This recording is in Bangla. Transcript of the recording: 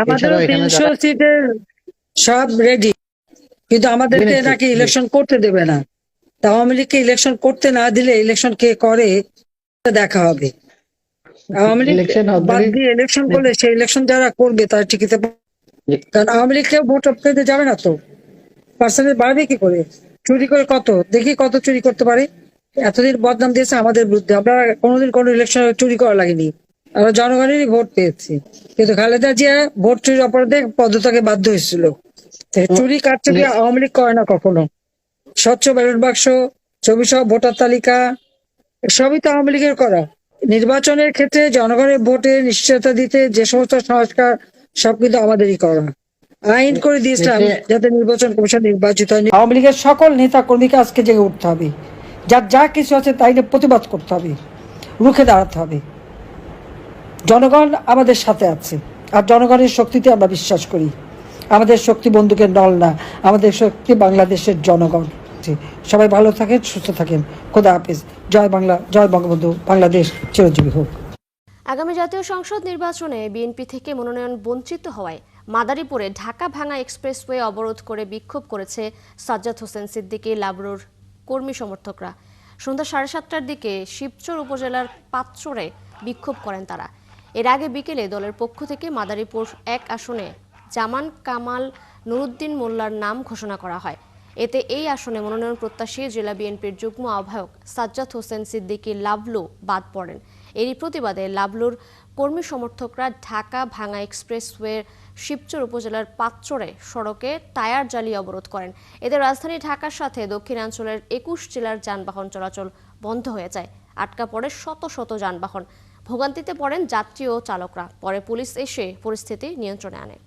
আমাদের তিনশো সিটের সব রেডি কিন্তু আমাদেরকে নাকি ইলেকশন করতে দেবে না। তা আওয়ামী লীগকে ইলেকশন করতে না দিলে ইলেকশন কে করে দেখা হবে। আওয়ামী লীগ ইলেকশন বাদ দিয়ে ইলেকশন করলে সেই ইলেকশন যারা করবে তারা টিকিতে কারণ আওয়ামী লীগ কেউ ভোট পেতে যাবে না তো। পার্সেন্টেজ বাড়বে কি করে? চুরি করে কত? দেখি কত চুরি করতে পারে। এতদিন বদনাম দিয়েছে আমাদের বিরুদ্ধে। আমরা কোনোদিন কোনো ইলেকশন চুরি করা লাগেনি। আমরা জনগণেরই ভোট পেয়েছি। কিন্তু খালেদা জিয়া ভোট চুরির অপরাধে পদত্যাগে বাধ্য হয়েছিল। চুরি কারচুপি আওয়ামী লীগ করে না কখনো। স্বচ্ছ ব্যালট বাক্স ছবি সহ ভোটার তালিকা সবই তো আওয়ামী লীগের করা। নির্বাচনের ক্ষেত্রে জনগণের ভোটে নিশ্চয়তা দিতে যে সমস্ত সংস্কার সব কিন্তু আমাদেরই করা। আইন করে দিয়েছিলাম যাতে নির্বাচন কমিশন নির্বাচিত হয়। আওয়ামী লীগের সকল নেতা কর্মীকে আজকে জেগে উঠতে হবে। যার যা কিছু আছে তাই নিয়ে প্রতিবাদ করতে হবে। রুখে দাঁড়াতে হবে। জনগণ আমাদের সাথে আছে। আর জনগণের শক্তিতে আমরা বিশ্বাস করি। আমাদের শক্তি বন্দুকের নল না, আমাদের শক্তি বাংলাদেশের জনগণ। সবাই ভালো থাকেন, সুস্থ থাকেন। খোদা হাফিজ। জয় বাংলা, জয় বঙ্গবন্ধু। বাংলাদেশ চিরজীবী হোক। আগামী জাতীয় সংসদ নির্বাচনে বিএনপি থেকে মনোনয়ন বঞ্চিত হওয়ায় মাদারীপুরে ঢাকা ভাঙা এক্সপ্রেসওয়ে অবরোধ করে বিক্ষোভ করেছে সাজ্জাদ হোসেন সিদ্দিকী, লাবরুর কর্মী সমর্থকরা। সন্ধ্যা সাড়ে সাতটার দিকে শিবচর উপজেলার পাত্ররে বিক্ষোভ করেন তারা। এর আগে বিকেলে দলের পক্ষ থেকে মাদারীপুর এক আসনে জামান কামাল নুরুদ্দিন মোল্লার নাম ঘোষণা করা হয়। এতে এই আসনে মনোনয়ন প্রত্যাশী জেলা বিএনপির যুগ্ম আহ্বায়ক সাজ্জাদ হোসেন সিদ্দিকী লাভলু বাদ পড়েন। এরই প্রতিবাদে লাভলুর কর্মী সমর্থকরা ঢাকা ভাঙা এক্সপ্রেসওয়ের শিবচর উপজেলার পাত্ররে সড়কে টায়ার জ্বালিয়ে অবরোধ করেন। এতে রাজধানী ঢাকার সাথে দক্ষিণাঞ্চলের একুশ জেলার যানবাহন চলাচল বন্ধ হয়ে যায়। আটকা পড়ে শত শত যানবাহন। ভোগান্তিতে পড়েন যাত্রী ও চালকরা। পরে পুলিশ এসে পরিস্থিতি নিয়ন্ত্রণে আনে।